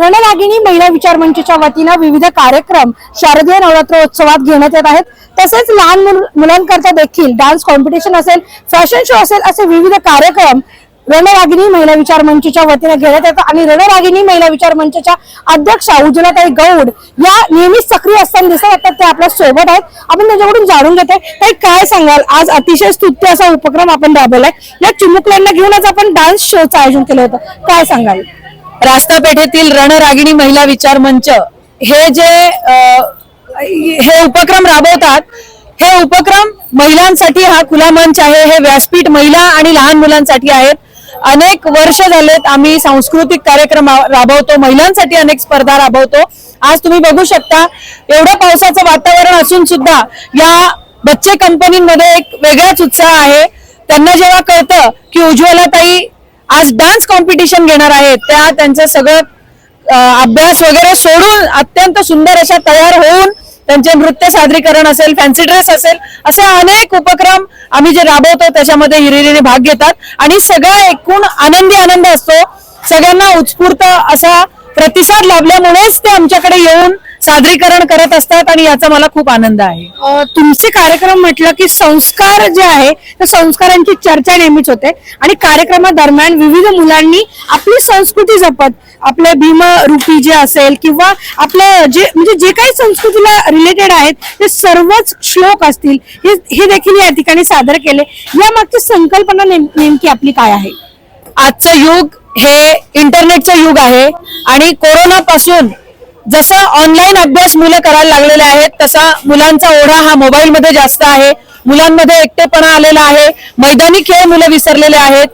रणरागिणी महिला विचार मंचच्या वतीनं विविध कार्यक्रम शारदीय नवरात्रोत्सवात घेण्यात येत आहेत. तसेच लहान मुल- मुलांकरता देखील डान्स कॉम्पिटिशन असेल फॅशन शो असेल असे विविध कार्यक्रम रणरागिणी महिला विचार मंचच्या वतीने घेण्यात येतात. आणि रणरागिणी महिला विचार मंचच्या अध्यक्षा उज्ज्वलाताई गौड या नेहमीच सक्रिय असताना दिसत आता ते आपल्यासोबत आहेत. आपण त्याच्याकडून जाणून घेते. ताई काय सांगाल? आज अतिशय स्तुत्य असा उपक्रम आपण राबवलाय. या चिमुकल्यांना घेऊनच आपण डान्स शोचं आयोजन केलं होतं. काय सांगाल? रास्ता पेठेतील रणरागिणी महिला विचार मंच हे जे हे उपक्रम राबवतात हे उपक्रम महिलांसाठी हा खुला मंच आहे हे व्यासपीठ महिला आणि लहान मुलांसाठी आहेत. अनेक वर्ष झालेत आम्ही सांस्कृतिक कार्यक्रम राबवतो महिलांसाठी अनेक स्पर्धा राबवतो. आज तुम्ही बघू शकता एवढं पावसाचं वातावरण असून सुद्धा या बच्चे कंपनीमध्ये एक वेगळाच उत्साह आहे. त्यांना जेव्हा कळतं की उज्ज्वलाताई आज डान्स कॉम्पिटिशन घेणार आहेत. त्या त्यांचं सगळं अभ्यास वगैरे सोडून अत्यंत सुंदर अशा तयार होऊन त्यांचे नृत्य सादरीकरण असेल फॅन्सी ड्रेस असेल असे अनेक उपक्रम आम्ही जे राबवतो त्याच्यामध्ये हिरिरीने भाग घेतात. आणि सगळा एकूण आनंदी आनंद असतो. सगळ्यांना उत्स्फूर्त असा प्रतिसाद लाभल्यामुळेच ते आमच्याकडे येऊन सादरीकरण करत असतात आणि याचा मला खूप आनंद आहे. अ, तुमचे कार्यक्रम म्हटलं की संस्कार जे आहे त्या संस्कारांची चर्चा नेहमीच होते. आणि कार्यक्रमादरम्यान विविध मुलांनी आपली संस्कृती जपत आपले भीमरूपी जे असेल किंवा आपलं जे म्हणजे जे काही संस्कृतीला रिलेटेड आहेत ते सर्वच श्लोक असतील हे हे देखील या ठिकाणी सादर केले. या मागची संकल्पना नेम- नेमकी आपली काय आहे? आजचं युग हे इंटरनेटचं युग आहे आणि कोरोना पासून जसं ऑनलाईन अभ्यास मुलं करायला लागलेले आहेत तसा मुलांचा ओढा हा मोबाईल मध्ये जास्त आहे. मुलांमध्ये एकटेपणा आलेला आहे. मैदानी खेळ मुलं विसरलेले आहेत.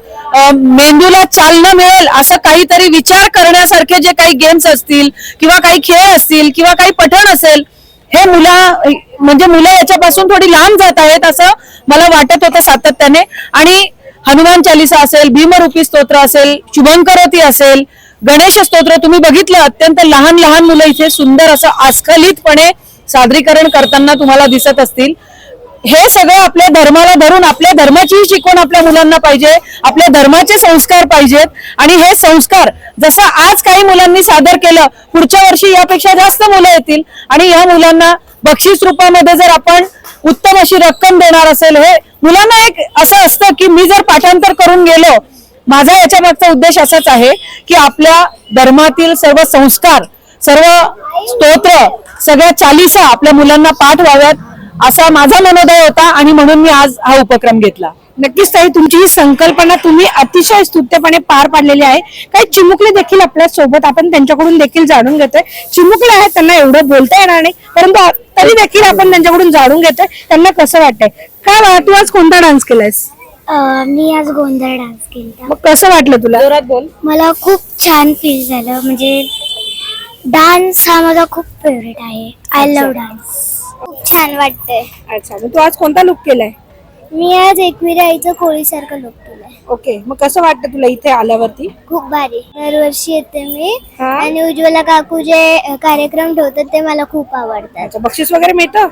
मेंदूला चालना मिळेल असं काहीतरी विचार करण्यासारखे जे काही गेम्स असतील किंवा काही खेळ असतील किंवा काही पठण असेल हे मुला म्हणजे मुलं याच्यापासून थोडी लांब जात आहेत असं मला वाटत होतं सातत्याने. आणि हनुमान चालिसा असेल भीमरूपी स्तोत्र असेल शुभंकरोती असेल गणेश स्तोत्र तुम्ही बघितलं अत्यंत लहान लहान मुलं इथे सुंदर असं आस्खलितपणे सादरीकरण करताना तुम्हाला दिसत असतील. हे सगळं आपल्या धर्माला धरून आपल्या धर्माचीही शिकवण आपल्या मुलांना पाहिजे आपल्या धर्माचे संस्कार पाहिजेत. आणि हे संस्कार जसं आज काही मुलांनी सादर केलं पुढच्या वर्षी यापेक्षा जास्त मुलं येतील. आणि या मुलांना बक्षीस रूपामध्ये जर आपण उत्तम अशी रक्कम देणार असेल हे मुलांना एक असं असतं की मी जर पाठांतर करून गेलो माझा याच्या मागचा उद्देश असाच आहे की आपल्या धर्मातील सर्व संस्कार सर्व स्तोत्र सगळ्या चालिसा आपल्या मुलांना पाठ व्हाव्यात असा माझा मनोदय होता आणि म्हणून मी आज हा उपक्रम घेतला. नक्कीच ताई तुमची ही संकल्पना तुम्ही अतिशय स्तुत्यपणे पार पाडलेली आहे. काही चिमुकले देखील आपल्यासोबत आपण त्यांच्याकडून देखील जाणून घेतोय. चिमुकले आहेत त्यांना एवढं बोलता येणार नाही परंतु तरी देखील आपण त्यांच्याकडून जाणून घेतोय. त्यांना कसं वाटतंय? काय तू आज कोणता डान्स केलायस? अं, मी आज गोंधळ डान्स केला मग कसं वाटलं तुला? जोरात बोल. मला खूप छान फील झालं. म्हणजे डान्स हा माझा खूप फेवरेट आहे. आय लव्ह डान्स खूप छान वाटतंय. अच्छा मग तू आज कोणता लुक केलाय? मी आज एकविरा आईचं कोळीसारखं लुक केलंय. ओके मग कसं वाटतं तुला इथे आल्यावरती? खूप भारी. दरवर्षी येते मी. हा? आणि उज्ज्वला काकू जे अ, कार्यक्रम ठेवतात ते मला खूप आवडतात. अच्छा बक्षीस वगैरे मिळतं?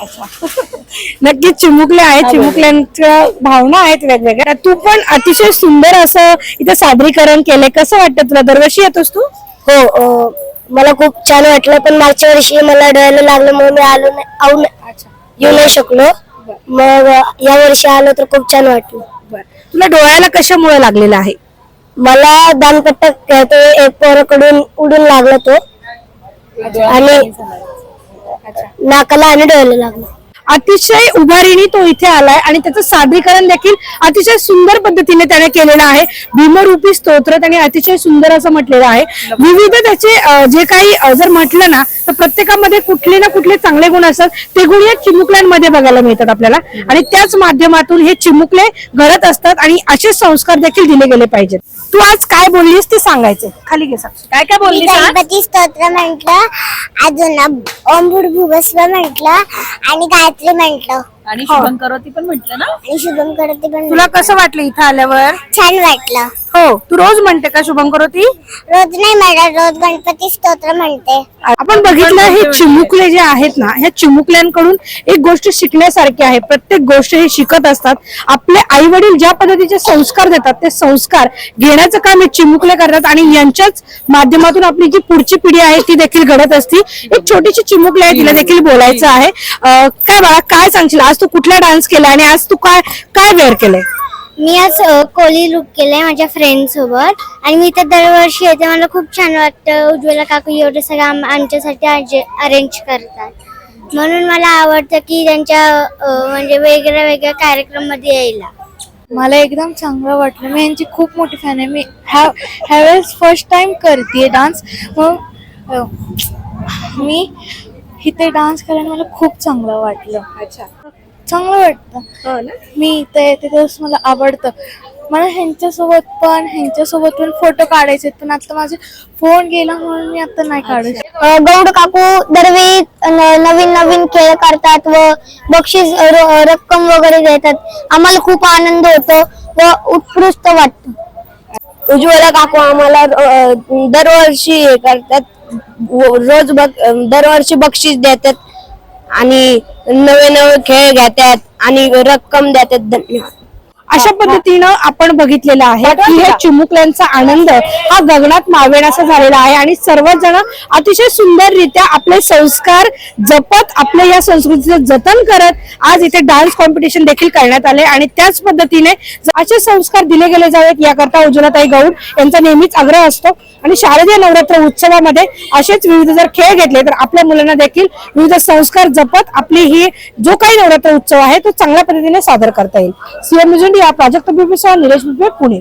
नक्कीच चिमुकले आहेत चिमुकल्यांच्या भावना आहेत वेगवेगळ्या. तू पण अतिशय सुंदर असं इथे सादरीकरण केलंय. कसं वाटतं तुला? दरवर्षी येतोस तू? हो मला खूप छान वाटलं पण मागच्या वर्षी मला डोळ्याला लागल्यामुळे मी आलो नाही येऊ नाही शकलो. मग या वर्षी आलो तर खूप छान वाटलं. बरं. तुला डोळ्याला कशामुळे लागलेला आहे? मला दानपट्टा खेळतो एक पोराकडून उडून लागला तो. आणि नाकाला आणि डोळ्याला लागलं. अतिशय उभारीने तो इथे आलाय आणि त्याचं सादरीकरण देखील अतिशय सुंदर पद्धतीने त्याने केलेलं आहे. भीमरूपी स्तोत्र त्याने अतिशय सुंदर असं म्हटलेलं आहे. विविध त्याचे जे काही जर म्हटलं ना तर प्रत्येकामध्ये कुठले ना कुठले चांगले गुण असतात. ते गुण या चिमुकल्यांमध्ये बघायला मिळतात आपल्याला. आणि त्याच माध्यमातून हे चिमुकले घडत असतात आणि असे संस्कार देखील दिले गेले पाहिजेत. तू आज काय बोललीस ते सांगायचं खाली घे साक्षी. काय काय मी बोलली सांग? गणपती स्तोत्र म्हंटल अजून ओम भूर्भुवस्व म्हंटल आणि गायत्री म्हंटल. आणि शुभंकरोती पण म्हटलं ना? आणि शुभम करते पण तुला कसं वाटलं इथं आल्यावर? छान वाटलं. हो तू रोज म्हणते का शुभंकरोती रोज नाही म्हणत रोज गणपती स्तोत्र म्हणते. आपण बघितलं हे चिमुकले जे आहेत ना ह्या चिमुकल्यांकडून एक गोष्ट शिकण्यासारखी आहे. प्रत्येक गोष्ट हे शिकत असतात. आपले आई वडील ज्या पद्धतीचे संस्कार देतात ते संस्कार घेण्याचं काम हे चिमुकले करतात आणि यांच्याच माध्यमातून आपली जी पुढची पिढी आहे ती देखील घडत असती. एक छोटीशी चिमुकली आहे तिला देखील बोलायचं आहे. अं, काय बाळा काय सांगशील? आज तू कुठला डान्स केला आणि आज तू काय काय वेअर केलंय? मी आज अ, कोली लुक केलंय माझ्या फ्रेंड सोबत. आणि मी तर दरवर्षी येते. मला खूप छान वाटतं. उज्ज्वला काकू एवढं सगळं आम- आमच्यासाठी अरेंज करतात. म्हणून मला आवडतं की त्यांच्या अ, म्हणजे वेगळ्या वेगळ्या कार्यक्रममध्ये यायला. मला एकदम चांगलं वाटलं. मी यांची खूप मोठी फॅन आहे. मी ह्या ह्यावेळेस फर्स्ट टाइम करते डान्स मग अं, मी इथे डान्स करायला मला खूप चांगलं वाटलं. अच्छा. चांगलं वाटतं. मी इथे येते तेव्हाच मला आवडतं. मला ह्यांच्यासोबत पण ह्यांच्यासोबत पण फोटो काढायचे आहेत, पण आता माझे फोन गेला म्हणून मी आता नाही काढू शकत. गौड काकू दरवेळी न- नवीन नवीन खेळ करतात व बक्षीस र- रक्कम वगैरे देतात. आम्हाला खूप आनंद होतो व उत्कृष्ट वाटतं. उज्ज्वला काकू आम्हाला अ, दरवर्षी हे करतात. व- रोज बक दरवर्षी बक्षीस देतात. आणि नवे नवे खेळ घेतात आणि रक्कम देतात धन्यवाद. अशा पद्धतीनं आपण बघितलेलं आहे की हे चिमुकल्यांचा आनंद हा गगनात मावेनासा झालेला आहे आणि सर्वच जण अतिशय सुंदररित्या आपले संस्कार जपत आपल्या या संस्कृतीचं जतन करत आज इथे डान्स कॉम्पिटिशन देखील करण्यात आले आणि त्याच पद्धतीने असे संस्कार दिले गेले जावेत. याकरता उज्ज्वलाताई गौड यांचा नेहमीच आग्रह असतो आणि शारदीय नवरात्र उत्सवामध्ये असेच विविध जर खेळ घेतले तर आपल्या मुलांना देखील विविध संस्कार जपत आपली ही जो काही नवरात्र उत्सव आहे तो चांगल्या पद्धतीने सादर करता येईल. सीएम या प्राजक्त बिपिसह निलेश बिबे पुणे.